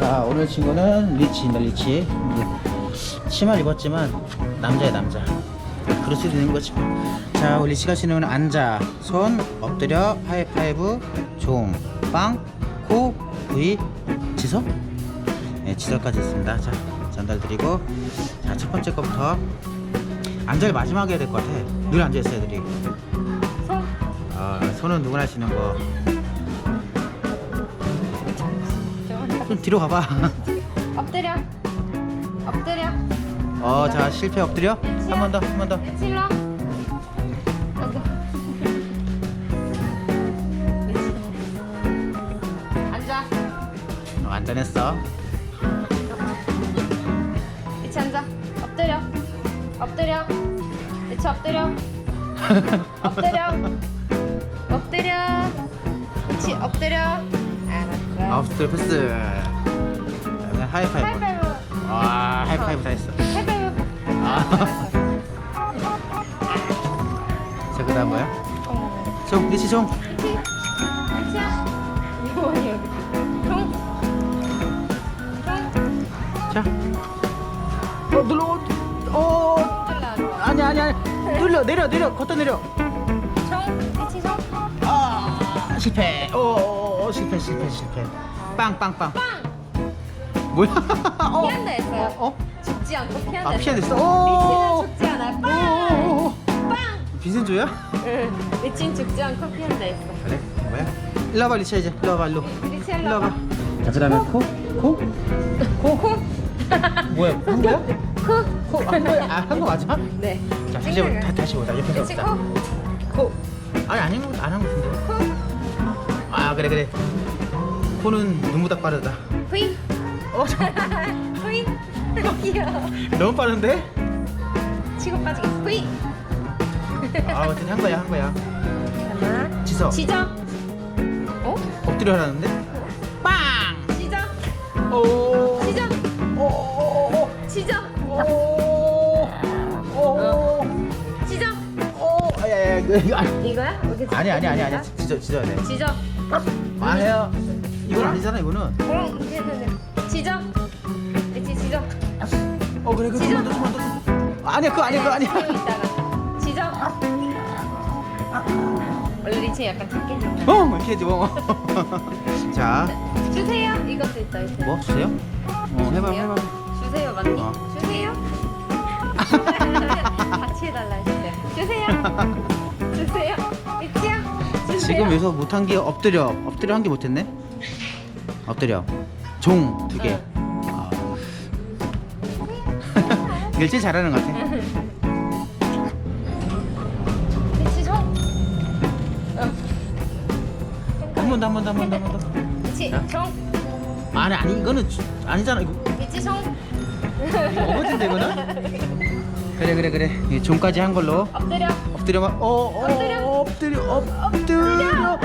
자 오늘 친구는 리치입니다 리치. 치마를 입었지만 남자야 남자. 그럴 수도 있는 거지. 자 우리 리치가 신는 앉아. 손 엎드려. 하이파이브. 종빵코 V 지서? 네 지서까지 있습니다. 자 전달 드리고. 자 첫 번째 거부터 앉아를 마지막에 해야 될 것 같아. 늘 앉아 있어 애들이. 손. 아 손은 누구나 하시는 거 좀 뒤로 가봐 엎드려. 엎드려. 어, 자 실패 엎드려. 한 번 더, 한 번 더. 칠러. 앉아. 어, 안전했어. 이치 앉아. 엎드려. 엎드려. 이치 엎드려. 엎드려. 엎드려. 이치 엎드려. 아웃스트 패스. 그다음에 하이파이브. 하이파이브. 와, 하이파이브 다 했어. 하이파이브. 아. 자, 그다음 뭐야? 어. 종, 리치 종. 자. 어, 눌러. 어. 아니 아니 아니. 눌러, 내려, 내려, 걷다 내려. 아, 실패. 오, 실패, 실패, 실패. 빵, 빵, 빵. 빵. 뭐야? 어, 피한다 했어요. 어? 죽지 않고 피한다. 아, 피한다 했어. 오. 죽지 않아. 오, 빵. 오, 오. 빵. 빈센조야? 응. 미친 죽지 않고 피한다 했어. 그래? 뭐야? 일로 와봐 리치야 이제 일로 와봐 일로 일로 일로 와봐 와봐. 자 그 다음에 코? 코? 코. 코. 뭐야 한 거야? 코. 코? 한 거야? 아한 거 맞아? 네. 자 다시 해보 다, 다시 보자 옆에서 미치 보자 코. 코 아니 아닌 거안한 거 같은데 코. 아 그래 그래 코는 눈보다 빠르다. 어 잠- 후이. 귀여워. 너무 빠른데? 치고 빠지겠어. 후이. 아 어쨌든 한 거야 한 거야 하나. 지서 지져. 어? 엎드려 하라는데? 빵! 지져. 오 지져. 오오오오 지져. 이거 이거 아니 이거야? 이렇게 아니 아니 아니 아니? 찢어 찢어야 돼 지져. 아 해요 이건 아니잖아 이거는 이렇게 돼. 지져. 미치 지져. 어 그래 그래 좀만 더 좀만 더. 아니야 그거 아니야 그거 아니야 이따가. 지져. 원래 리치 약간 작게 해. 어 이렇게 해줘 자 주세요. 이것도 있다. 뭐 주세요? 어 해봐 해봐 주세요, 맞니? 어. 주세요. 같이 해달라 했어요. 주세요. 주세요. 지금 여기서 못한 게 엎드려 엎드려 한 게 못했네 엎드려 종 두개 아. 이걸 제일 잘하는 것 같아 종. 어. 한번 더 한 번 더 한 번 더 한번더 미치 자. 종. 아니 아니 이거는 주- 아니잖아 이거 종. 이거 어거진데 이거는 그래 그래 그래 이 종까지 한 걸로 엎드려. 엎드려 봐. 어, 어, 엎드려. 엎드려. 엎드려.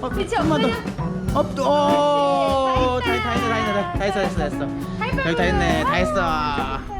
어, 그치, 한번 더. 엎드려. 엎드. 어. 다 그렇지, 다다 했어. 다 했어. 다 했어. 다 했어. 다 했어. 하이파이브. 여기 다 했네. 다 했어.